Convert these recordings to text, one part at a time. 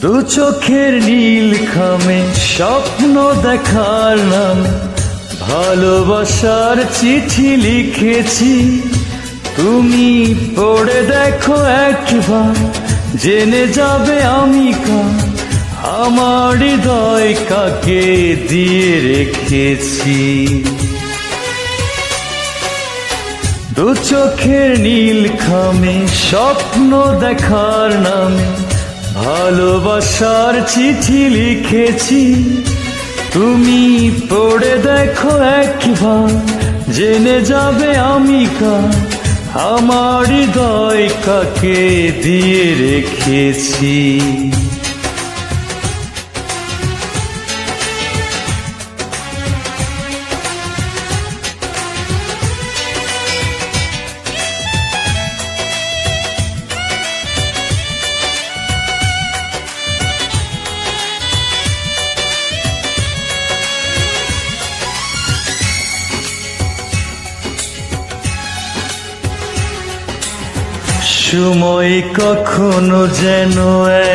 দু চোখের নীল খামে স্বপ্ন দেখার নামে। ভালোবাসার চিঠি লিখেছি। তুমি পড়ে দেখো একবার, জেনে যাবে আমি কার। আমার হৃদয় কাকে দিয়ে রেখেছি। দু চোখের নীল খামে স্বপ্ন দেখার নামে ভালোবাসার চিঠি লিখেছি। তুমি পড়ে দেখো একবার, জেনে যাবে আমি কা আমার হৃদয় কাকে দিয়ে রেখেছি? সময় কখনো যেন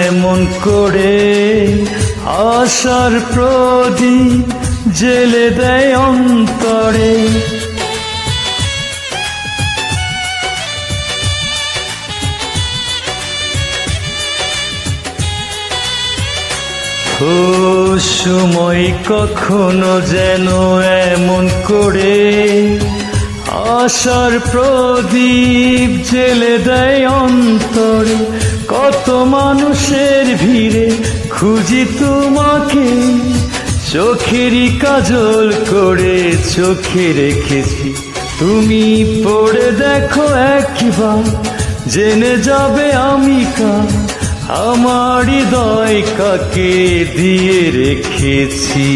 এমন করে আশার প্রদীপ জেলে দেয় অন্তরে। ও সময় কখনো যেন এমন করে আশার প্রদীপ জেলে দেয় অন্তরে। কত মানুষের ভিড়ে খুঁজি তোমাকে। চোখেরই কাজল করে চোখে রেখেছি। তুমি পড়ে দেখো একবার, জেনে যাবে আমি কা আমার হৃদয় কাকে দিয়ে রেখেছি?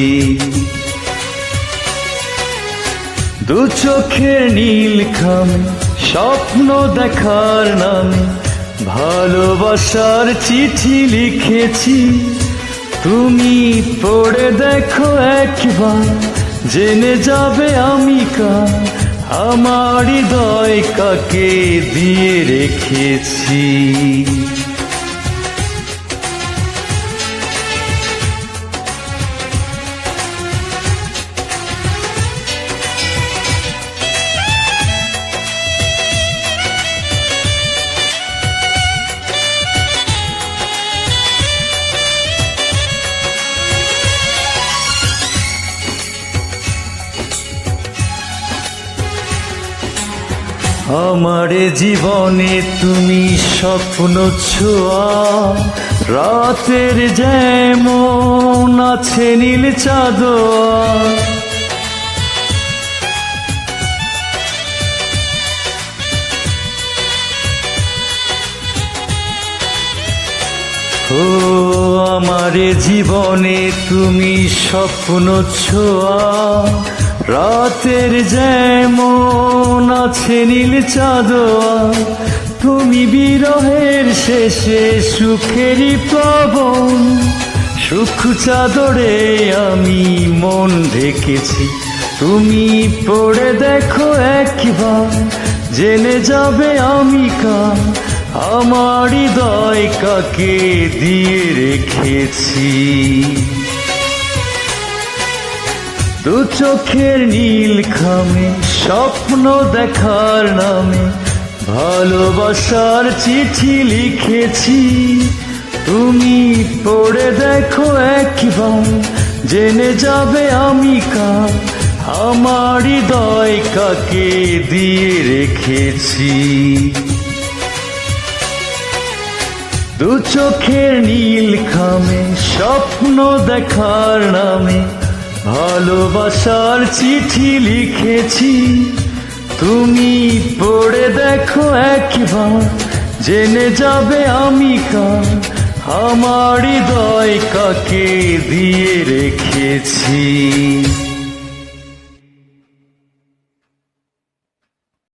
দু চোখের নীল খামে, স্বপ্ন দেখার নামে। ভালোবাসার চিঠি লিখেছি, তুমি পড়ে দেখো একবার, জেনে যাবে আমি কা আমার হৃদয় কাকে দিয়ে রেখেছি? আমার জীবনে তুমি স্বপ্ন ছোঁয়া। রাতের যেমন আছে নীল চাঁদোয়া ও আমার জীবনে তুমি স্বপ্ন ছোঁয়া। রাতের যেমন আছে নীল চাঁদোয়া তুমি বিরহের শেষে সুখেরই প্লবন। সুখ চাদরে আমি মন ঢেকেছি, তুমি পড়ে দেখো একবার, জেনে যাবে আমি কা আমার হৃদয় কাকে দিয়ে রেখেছি? দু চোখের নীল খামে, স্বপ্ন দেখার নামে, ভালোবাসার চিঠি লিখেছি। তুমি পড়ে দেখো একবার, জেনে যাবে আমি কার। আমার হৃদয় কাকে দিয়ে রেখেছি। দু চোখের নীল খামে, স্বপ্ন দেখার নামে ভালোবাসার চিঠি লিখেছি। তুমি পড়ে দেখো একবার, জেনে যাবে আমি কার। আমার হৃদয় কাকে দিয়ে রেখেছি?